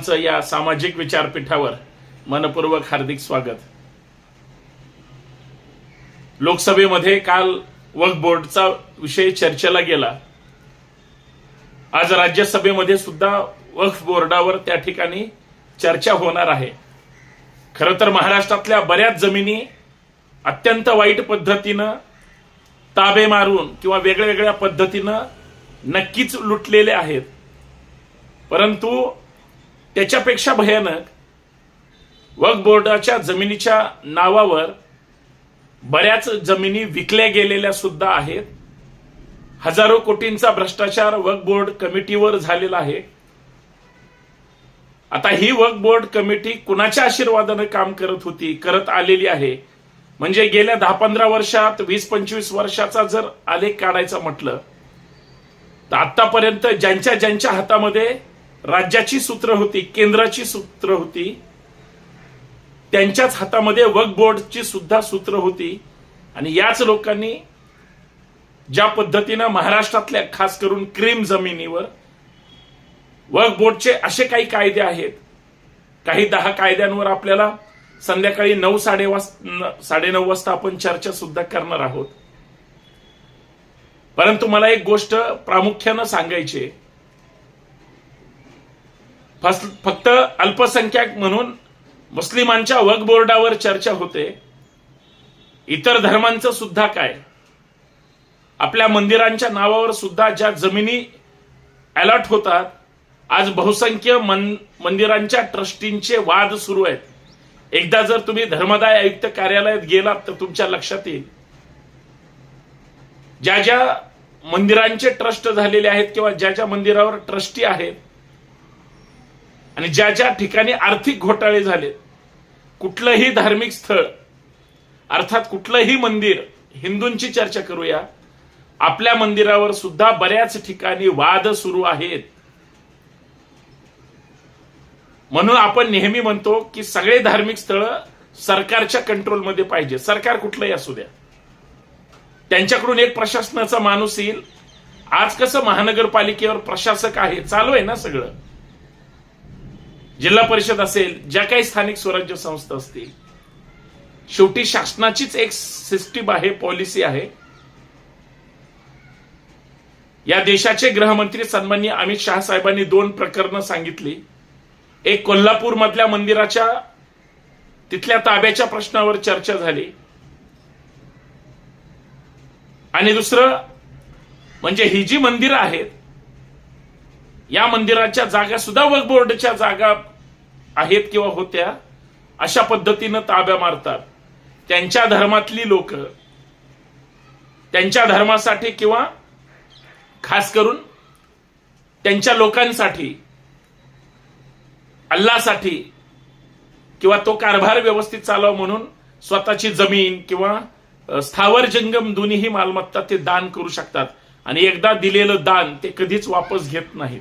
सर्वांचं या सामाजिक विचारपीठावर मनपूर्वक हार्दिक स्वागत. लोकसभेमध्ये काल वक्फ बोर्डचा विषय चर्चेला गेला. आज राज्यसभेमध्ये सुद्धा वक्फ बोर्डावर त्या ठिकाणी चर्चा होणार आहे. खरं तर महाराष्ट्रातल्या बऱ्याच जमिनी अत्यंत वाईट पद्धतीनं ताबे मारून किंवा वेगळ्या वेगळ्या पद्धतीनं नक्कीच लुटलेले आहेत. परंतु त्याच्यापेक्षा भयानक. वक्फ बोर्डाच्या जमिनीच्या नावावर बऱ्याच जमिनी विकल्या गेलेल्या सुद्धा आहेत. हजारो कोटींचा भ्रष्टाचार वक्फ बोर्ड कमिटीवर झालेला आहे. आता ही वक्फ बोर्ड कमिटी कुणाच्या आशीर्वादानं काम करत होती करत आलेली आहे? म्हणजे गेल्या दहा पंधरा वर्षात वीस पंचवीस वर्षाचा जर आलेख काढायचा म्हटलं तर आतापर्यंत ज्यांच्या ज्यांच्या हातामध्ये राज्याची सूत्र होती केंद्राची सूत्र होती त्यांच्याच हातामध्ये वक्फ बोर्डची सुद्धा सूत्र होती आणि याच लोकांनी ज्या पद्धतीनं महाराष्ट्रातल्या खास करून क्रीम जमिनीवर वक्फ बोर्डचे असे काही कायदे आहेत काही दहा कायद्यांवर आपल्याला संध्याकाळी नऊ साडे साडेनऊ वाजता आपण चर्चा सुद्धा करणार आहोत परंतु मला एक गोष्ट प्रामुख्यानं सांगायची आहे. फक्त अल्पसंख्याक म्हणून मुस्लिमांच्या वक बोर्डावर चर्चा होते. इतर धर्मांचं सुद्धा काय? आपल्या मंदिरांच्या नावावर सुद्धा ज्या जमिनी अलॉट होतात आज बहुसंख्य मन मंदिरांच्या ट्रस्टींचे वाद सुरू आहेत. एकदा जर तुम्ही धर्मदाय आयुक्त कार्यालयात गेलात तर तुमच्या लक्षात येईल. ज्या ज्या मंदिरांचे ट्रस्ट झालेले आहेत किंवा ज्या ज्या मंदिरावर ट्रस्टी आहेत आणि ज्या ज्या ठिकाणी आर्थिक घोटाळे झाले कुठलंही धार्मिक स्थळ अर्थात कुठलंही मंदिर हिंदूंची चर्चा करूया आपल्या मंदिरावर सुद्धा बऱ्याच ठिकाणी वाद सुरू आहेत. म्हणून आपण नेहमी म्हणतो की सगळे धार्मिक स्थळ सरकारच्या कंट्रोलमध्ये पाहिजे. सरकार कुठलंही असू द्या. त्यांच्याकडून एक प्रशासनाचा माणूस येईल. आज कसं महानगरपालिकेवर प्रशासक आहे चालू आहे ना सगळं. जिल्हा परिषद असेल ज्या काही स्थानिक स्वराज्य संस्था असतील शेवटी शासनाचीच एक सिस्टीम आहे पॉलिसी आहे. या देशाचे गृहमंत्री सन्माननीय अमित शहा साहेबांनी दोन प्रकरणं सांगितली. एक कोल्हापूर मधल्या मंदिराच्या तिथल्या ताब्याच्या प्रश्नावर चर्चा झाली. आणि दुसरं म्हणजे ही जी मंदिरं आहेत या मंदिराच्या जागा सुद्धा वक्फ बोर्डच्या जागा आहेत किंवा होत्या अशा पद्धतीनं ताब्या मारतात. त्यांच्या धर्मातली लोक त्यांच्या धर्मासाठी किंवा खास करून त्यांच्या लोकांसाठी अल्लासाठी किंवा तो कारभार व्यवस्थित चालावा म्हणून स्वतःची जमीन किंवा स्थावर जंगम दोन्हीही मालमत्ता ते दान करू शकतात. आणि एकदा दिलेलं दान ते कधीच वापस घेत नाहीत.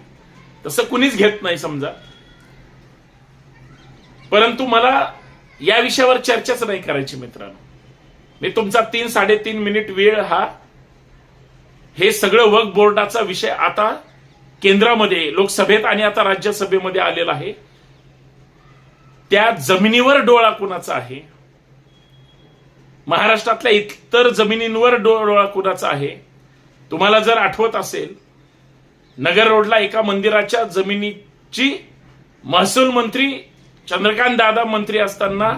तसं कुणीच घेत नाही समजा. परंतु मला या विषयावर चर्चाच नाही करायची मित्रांनो. मी तुमचा तीन साडेतीन मिनिट वेळ हा हे सगळं वर्क बोर्डाचा विषय आता केंद्रामध्ये लोकसभेत आणि आता राज्यसभेमध्ये आलेला आहे. त्या जमिनीवर डोळा कुणाचा आहे? महाराष्ट्रातल्या इतर जमिनींवर डोळा कुणाचा आहे? तुम्हाला जर आठवत असेल नगर रोडला एका मंदिराच्या जमिनीची महसूल मंत्री चंद्रकांत दादा मंत्री असताना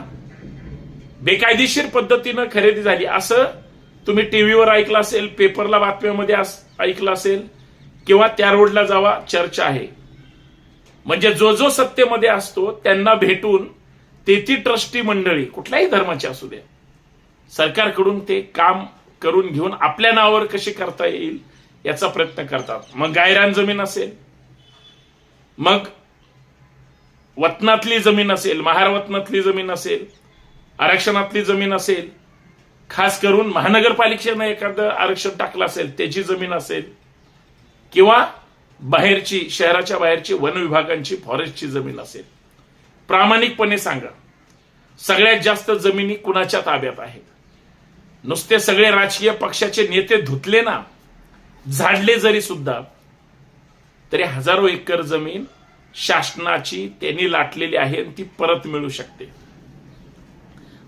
बेकायदेशीर पद्धतीनं खरेदी झाली. असं तुम्ही टीव्हीवर ऐकलं असेल पेपरला बातम्यामध्ये ऐकलं असेल किंवा त्या रोडला जावा चर्चा आहे. म्हणजे जो जो सत्तेमध्ये असतो त्यांना भेटून ते ती ट्रस्टी मंडळी कुठल्याही धर्माची असू द्या सरकारकडून ते काम करून घेऊन आपल्या नावावर कशी करता येईल याचा प्रयत्न करतात. मग गायरान जमीन असेल मग वतनातली जमीन असेल महारवतनातली जमीन असेल आरक्षणातली जमीन असेल खास करून महानगरपालिकेनं एखादं आरक्षण टाकलं असेल त्याची जमीन असेल किंवा बाहेरची शहराच्या बाहेरची वन विभागांची फॉरेस्टची जमीन असेल. प्रामाणिकपणे सांगा सगळ्यात जास्त जमिनी कुणाच्या ताब्यात आहेत? नुसते सगळे राजकीय पक्षाचे नेते धुतले ना झाडले जरी सुद्धा तरी हजारो एकर जमीन शासनाची त्यांनी लाटलेली आहे आणि ती परत मिळू शकते.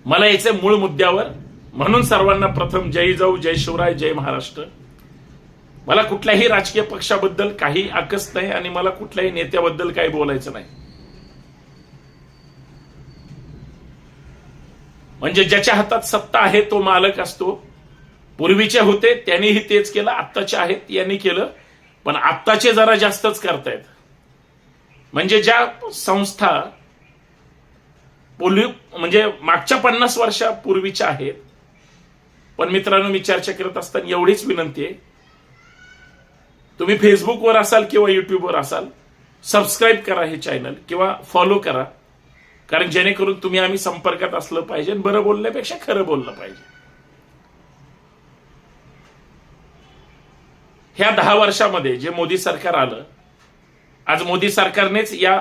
मला याचे मूळ मुद्द्यावर म्हणून सर्वांना प्रथम जय जाऊ जय शिवराय जय महाराष्ट्र. मला कुठल्याही राजकीय पक्षाबद्दल काही आकस नाही आणि मला कुठल्याही नेत्याबद्दल काही बोलायचं नाही. म्हणजे ज्याच्या हातात सत्ता आहे तो मालक असतो. पूर्वीचे होते त्यांनीही तेच केलं आत्ताचे आहेत यांनी केलं. पण आत्ताचे जरा जास्तच करतायत. म्हणजे ज्या संस्था पूर्वी म्हणजे मागच्या पन्नास वर्षापूर्वीच्या आहेत. पण मित्रांनो मी चर्चा करत असताना एवढीच विनंती आहे. तुम्ही फेसबुकवर असाल किंवा युट्यूबवर असाल सबस्क्राईब करा हे चॅनल किंवा फॉलो करा. कारण जेणेकरून तुम्ही आम्ही संपर्कात असलं पाहिजे बरं बोलण्यापेक्षा खरं बोललं पाहिजे. ह्या दहा वर्षामध्ये जे मोदी सरकार आलं आज मोदी सरकारनेच या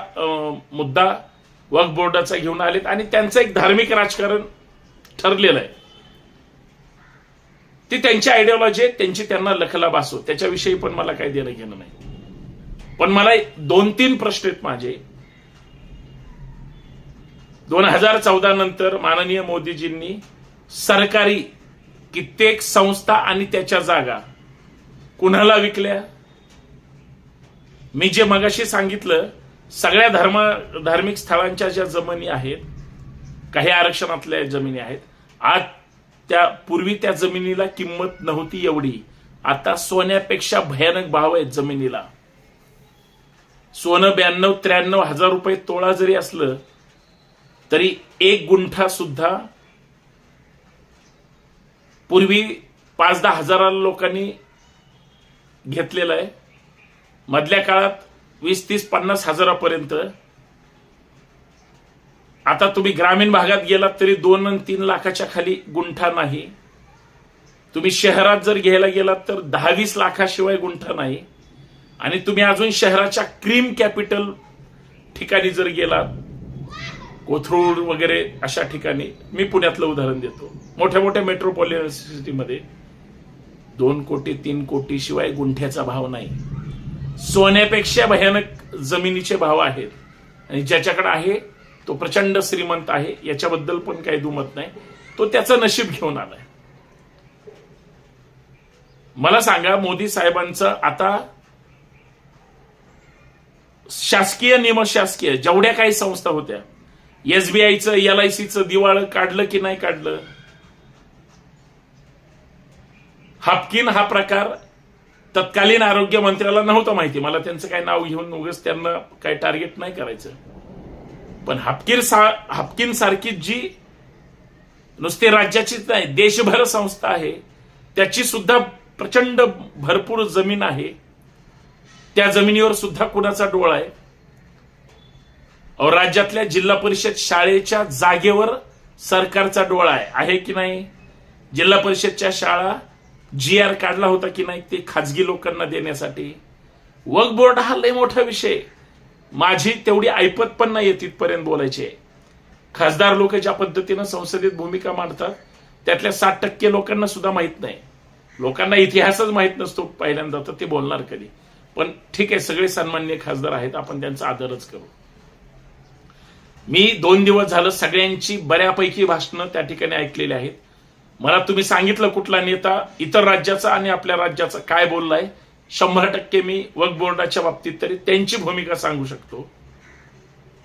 मुद्दा वक्फ बोर्डाचा घेऊन आलेत आणि त्यांचं एक धार्मिक राजकारण ठरलेलं आहे. ती त्यांची आयडिओलॉजी आहे त्यांची त्यांना लखला असो त्याच्याविषयी पण मला काही देणं घेणं नाही. पण मला दोन तीन प्रश्न आहेत माझे. दोन हजार चौदा नंतर माननीय मोदीजींनी सरकारी कित्येक संस्था आणि त्याच्या जागा कुणाला विकल्या? मी जे मगाशी सांगितलं सगळ्या धर्म धार्मिक स्थळांच्या ज्या जमिनी आहेत काही आरक्षणातल्या जमिनी आहेत आज त्या पूर्वी त्या जमिनीला किंमत नव्हती एवढी. आता सोन्यापेक्षा भयानक भाव आहेत जमिनीला. सोनं ब्याण्णव त्र्याण्णव हजार रुपये तोळा जरी असलं तरी एक गुंठा सुद्धा पूर्वी पाच दहा हजार लोकांनी घेतलेला आहे. मधल्या काळात वीस तीस पन्नास हजारापर्यंत. आता तुम्ही ग्रामीण भागात गेलात तरी दोन आणि तीन लाखाच्या खाली गुंठा नाही. तुम्ही शहरात जर घ्यायला गेलात तर दहा वीस लाखाशिवाय गुंठा नाही. आणि तुम्ही अजून शहराच्या क्रीम कॅपिटल ठिकाणी जर गेलात कोथरूड वगैरे अशा ठिकाणी मी पुण्यातलं उदाहरण देतो. मोठ्या मोठ्या मेट्रोपॉलिटन सिटीमध्ये दोन कोटी तीन कोटी शिवाय गुंठ्याचा भाव नाही. सोन्यापेक्षा भयानक जमिनीचे भाव आहेत. आणि ज्याच्याकडे आहे तो प्रचंड श्रीमंत आहे. याच्याबद्दल पण काही दुमत नाही. तो त्याचं नशीब घेऊन आलाय. मला सांगा मोदी साहेबांचं आता शासकीय निमशासकीय जेवढ्या काही संस्था होत्या एसबीआयचं एल आय सीचं दिवाळ काढलं की नाही काढलं? हापकिन हा प्रकार तत्कालीन आरोग्य मंत्र्याला नव्हतं माहिती. मला त्यांचं काय नाव घेऊन उगच त्यांना काय टार्गेट नाही करायचं. पण हापकीर सा हापकिन सारखी जी नुसते राज्याचीच नाही देशभर संस्था आहे त्याची सुद्धा प्रचंड भरपूर जमीन आहे. त्या जमिनीवर सुद्धा कुणाचा डोळा आहे? अहो, राज्यातल्या जिल्हा परिषद शाळेच्या जागेवर सरकारचा डोळा आहे. आहे की नाही? जिल्हा परिषदच्या शाळा जी आर काढला होता की नाही ते खाजगी लोकांना देण्यासाठी? वर्क बोर्ड हा लय मोठा विषय. माझी तेवढी ऐपत पण नाही तिथपर्यंत बोलायचे. खासदार लोक ज्या पद्धतीनं संसदेत भूमिका मांडतात त्यातल्या साठ टक्के लोकांना सुद्धा माहीत नाही. लोकांना इतिहासच माहीत नसतो पहिल्यांदा तर ते बोलणार कधी? पण ठीक आहे सगळे सन्मान्य खासदार आहेत आपण त्यांचा आदरच करू. मी दोन दिवस झालं सगळ्यांची बऱ्यापैकी भाषणं त्या ठिकाणी ऐकलेली आहेत. मला तुम्ही सांगितलं कुठला नेता इतर राज्याचा आणि आपल्या राज्याचा काय बोललाय? शंभर टक्के मी वक्फ बोर्डाच्या बाबतीत तरी त्यांची भूमिका सांगू शकतो.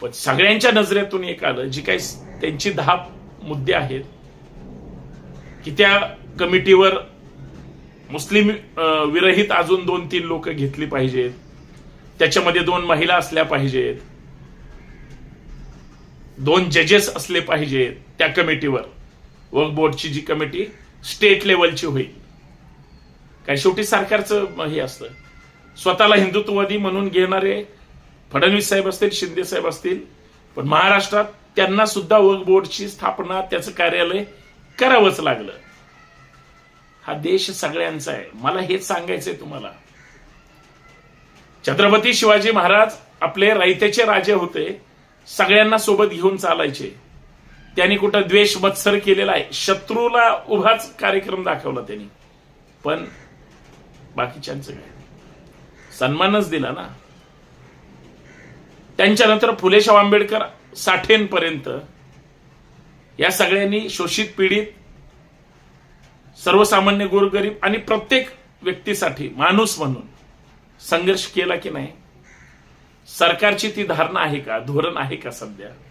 पण सगळ्यांच्या नजरेतून एक आलं जी काही त्यांची दहा मुद्दे आहेत की त्या कमिटीवर मुस्लिम विरहित अजून दोन तीन लोक घेतली पाहिजेत. त्याच्यामध्ये दोन महिला असल्या पाहिजेत. दोन जजेस असले पाहिजेत त्या कमिटीवर. वर्क बोर्डची जी कमिटी स्टेट लेवलची होईल. काय शेवटी सरकारचं हे असतं. स्वतःला हिंदुत्ववादी म्हणून घेणारे फडणवीस साहेब असतील शिंदे साहेब असतील पण महाराष्ट्रात त्यांना सुद्धा वर्क बोर्डची स्थापना त्याचं कार्यालय करावंच लागलं. हा देश सगळ्यांचा आहे. मला हेच सांगायचंय तुम्हाला. छत्रपती शिवाजी महाराज आपले रायतेचे राजे होते. सगळ्यांना सोबत घेऊन चालायचे. त्यांनी कुठं द्वेष मत्सर केलेला आहे. शत्रूला उभाच कार्यक्रम दाखवला त्यांनी. पण बाकीच्यांचं काय? सन्मानच दिला ना. त्यांच्यानंतर फुलेशाह आंबेडकर साठेंपर्यंत या सगळ्यांनी शोषित पीडित सर्वसामान्य गोरगरीब आणि प्रत्येक व्यक्तीसाठी माणूस म्हणून संघर्ष केला की नाही? सरकारची ती धारणा आहे का? धोरण आहे का सध्या?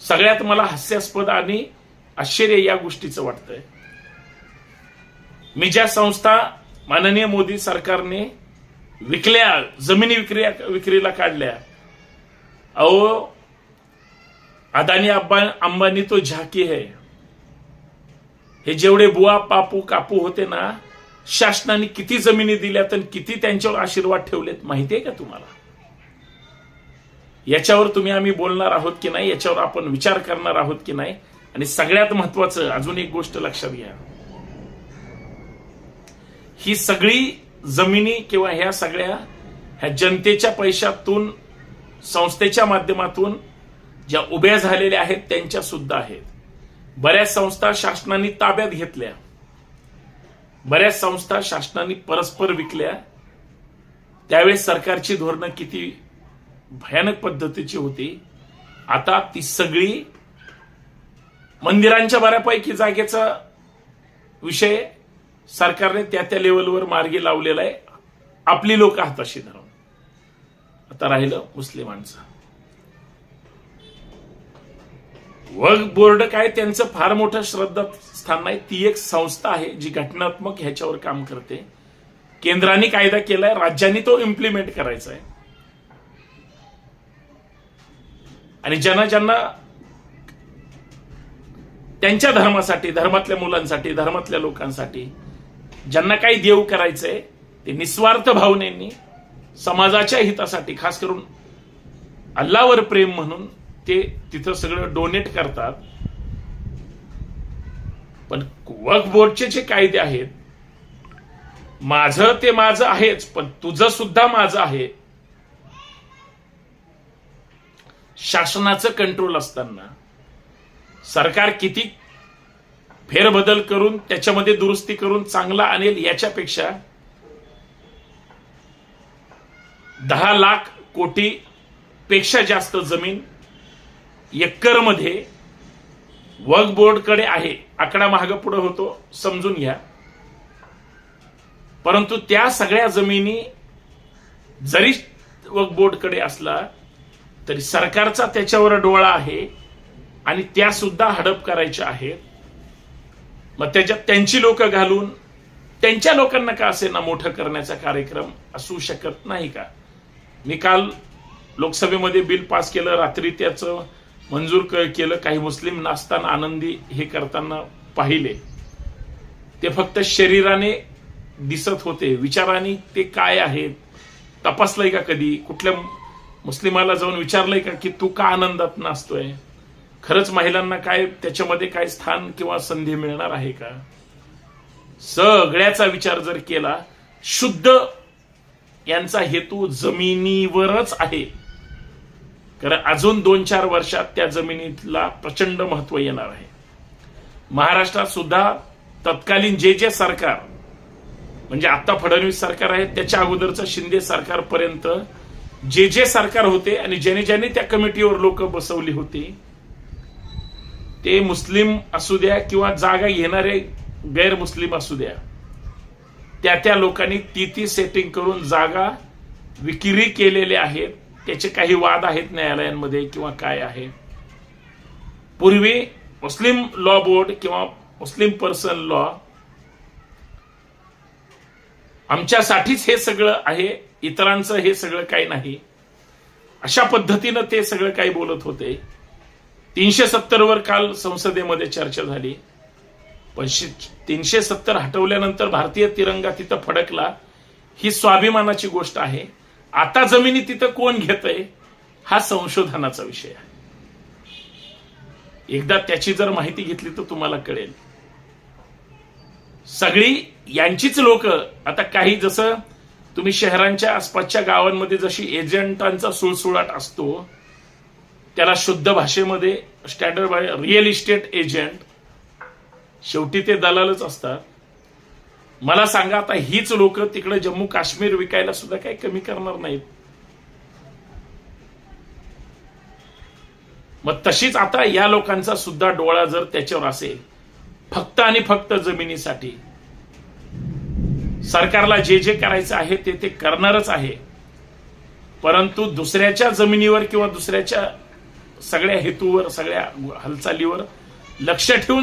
सगळ्यात मला हास्यास्पद आणि आश्चर्य या गोष्टीचं वाटतंय. मी ज्या संस्था माननीय मोदी सरकारने विकल्या जमिनी विक्रिया विक्रीला काढल्या अहो अदानी अब्बा अंबानी तो झाकी है हे जेवढे बुवा पापू कापू होते ना शासनाने किती जमिनी दिल्यात आणि किती त्यांच्यावर आशीर्वाद ठेवलेत माहितीये का तुम्हाला? याच्यावर तुम्ही आम्ही बोलणार आहोत की नाही याच्यावर आपण विचार करणार आहोत की नाही? आणि सगळ्यात महत्वाचं अजून एक गोष्ट लक्षात घ्या. ही सगळी जमिनी किंवा ह्या सगळ्या ह्या जनतेच्या पैशातून संस्थेच्या माध्यमातून ज्या उभ्या झालेल्या आहेत त्यांच्या सुद्धा आहेत. बऱ्याच संस्था शासनाने ताब्यात घेतल्या. बऱ्याच संस्था शासनाने परस्पर विकल्या. त्यावेळेस सरकारची धोरणं किती भयानक पद्धतीची होती. आता ती सगळी मंदिरांच्या बऱ्यापैकी जागेचा विषय सरकारने त्या त्या लेवलवर मार्गी लावलेला आहे. आपली लोक हाताशी धरून. आता राहिलं मुस्लिमांचं. वक्फ बोर्ड काय त्यांचं फार मोठं श्रद्धास्थान नाही. ती एक संस्था आहे जी घटनात्मक ह्याच्यावर काम करते. केंद्राने कायदा केलाय राज्यांनी तो इम्प्लिमेंट करायचा आहे आणि ज्यांना ज्यांना त्यांच्या धर्मासाठी धर्मातल्या मुलांसाठी धर्मातल्या लोकांसाठी ज्यांना काही देव करायचंय ते निस्वार्थ भावनेनी समाजाच्या हितासाठी खास करून अल्लावर प्रेम म्हणून ते तिथं सगळं डोनेट करतात. पण वक्फ बोर्डचे जे कायदे आहेत माझं ते माझं आहेच पण तुझं सुद्धा माझं आहे. शासनाचं कंट्रोल असताना सरकार किती फेरबदल करून त्याच्यामध्ये दुरुस्ती करून चांगला आणेल याच्यापेक्षा दहा लाख कोटी पेक्षा जास्त जमीन एक्करमध्ये वर्क बोर्डकडे आहे. आकडा महाग पुढे होतो समजून घ्या. परंतु त्या सगळ्या जमिनी जरी वर्क बोर्डकडे असला तरी सरकारचा त्याच्यावर डोळा आहे आणि त्या सुद्धा हडप करायच्या आहेत. मग त्याच्यात त्यांची लोक घालून त्यांच्या लोकांना का असे ना मोठं करण्याचा कार्यक्रम असू शकत नाही का? मी काल लोकसभेमध्ये बिल पास केलं रात्री त्याचं मंजूर केलं काही मुस्लिम नाचताना आनंदी हे करताना पाहिले. ते फक्त शरीराने दिसत होते. विचाराने ते काय आहेत? तपासलंय का कधी? कुठल्या मुस्लिमाला जाऊन विचारलंय का की तू का आनंदात नाचतोय? खरंच महिलांना काय त्याच्यामध्ये काय स्थान किंवा संधी मिळणार आहे का? सगळ्याचा विचार जर केला शुद्ध यांचा हेतू जमिनीवरच आहे. कारण अजून दोन चार वर्षात त्या जमिनीला प्रचंड महत्त्व येणार आहे. महाराष्ट्रात सुद्धा तत्कालीन जे जे सरकार म्हणजे आता फडणवीस सरकार आहे त्याच्या अगोदरचं शिंदे सरकारपर्यंत जे जे सरकार होते आणि ज्याने ज्याने त्या कमिटीवर लोक बसवली होती ते मुस्लिम असू द्या किंवा जागा घेणारे गैर मुस्लिम असू द्या त्या त्या लोकांनी ती ती सेटिंग करून जागा विक्री केलेल्या आहेत. त्याचे काही वाद आहेत न्यायालयांमध्ये किंवा काय आहे. पूर्वी मुस्लिम लॉ बोर्ड किंवा मुस्लिम पर्सन लॉ आमच्यासाठीच हे सगळं आहे. इतरांचं हे सगळं काही नाही. अशा पद्धतीनं ते सगळं काही बोलत होते. तीनशे सत्तर वर काल संसदेमध्ये चर्चा झाली. पण तीनशे सत्तर हटवल्यानंतर भारतीय तिरंगा तिथं फडकला ही स्वाभिमानाची गोष्ट आहे. आता जमिनी तिथं कोण घेतय हा संशोधनाचा विषय आहे. एकदा त्याची जर माहिती घेतली तर तुम्हाला कळेल. सगळी यांचीच लोक आता काही जसं तुम्ही शहरांच्या आसपासच्या गावांमध्ये जशी एजंटांचा सुळसुळाट असतो त्याला शुद्ध भाषेमध्ये स्टँडर्ड रिअल इस्टेट एजंट शेवटी ते दलालच असतात. मला सांगा आता हीच लोक तिकडे जम्मू काश्मीर विकायला सुद्धा काही कमी करणार नाहीत. मग तशीच आता या लोकांचा सुद्धा डोळा जर त्याच्यावर असेल फक्त आणि फक्त जमिनीसाठी सरकारला जे जे करायचं आहे ते ते करणारच आहे. परंतु दुसऱ्याच्या जमिनीवर किंवा दुसऱ्याच्या सगळ्या हेतूवर सगळ्या हालचालीवर लक्ष ठेवून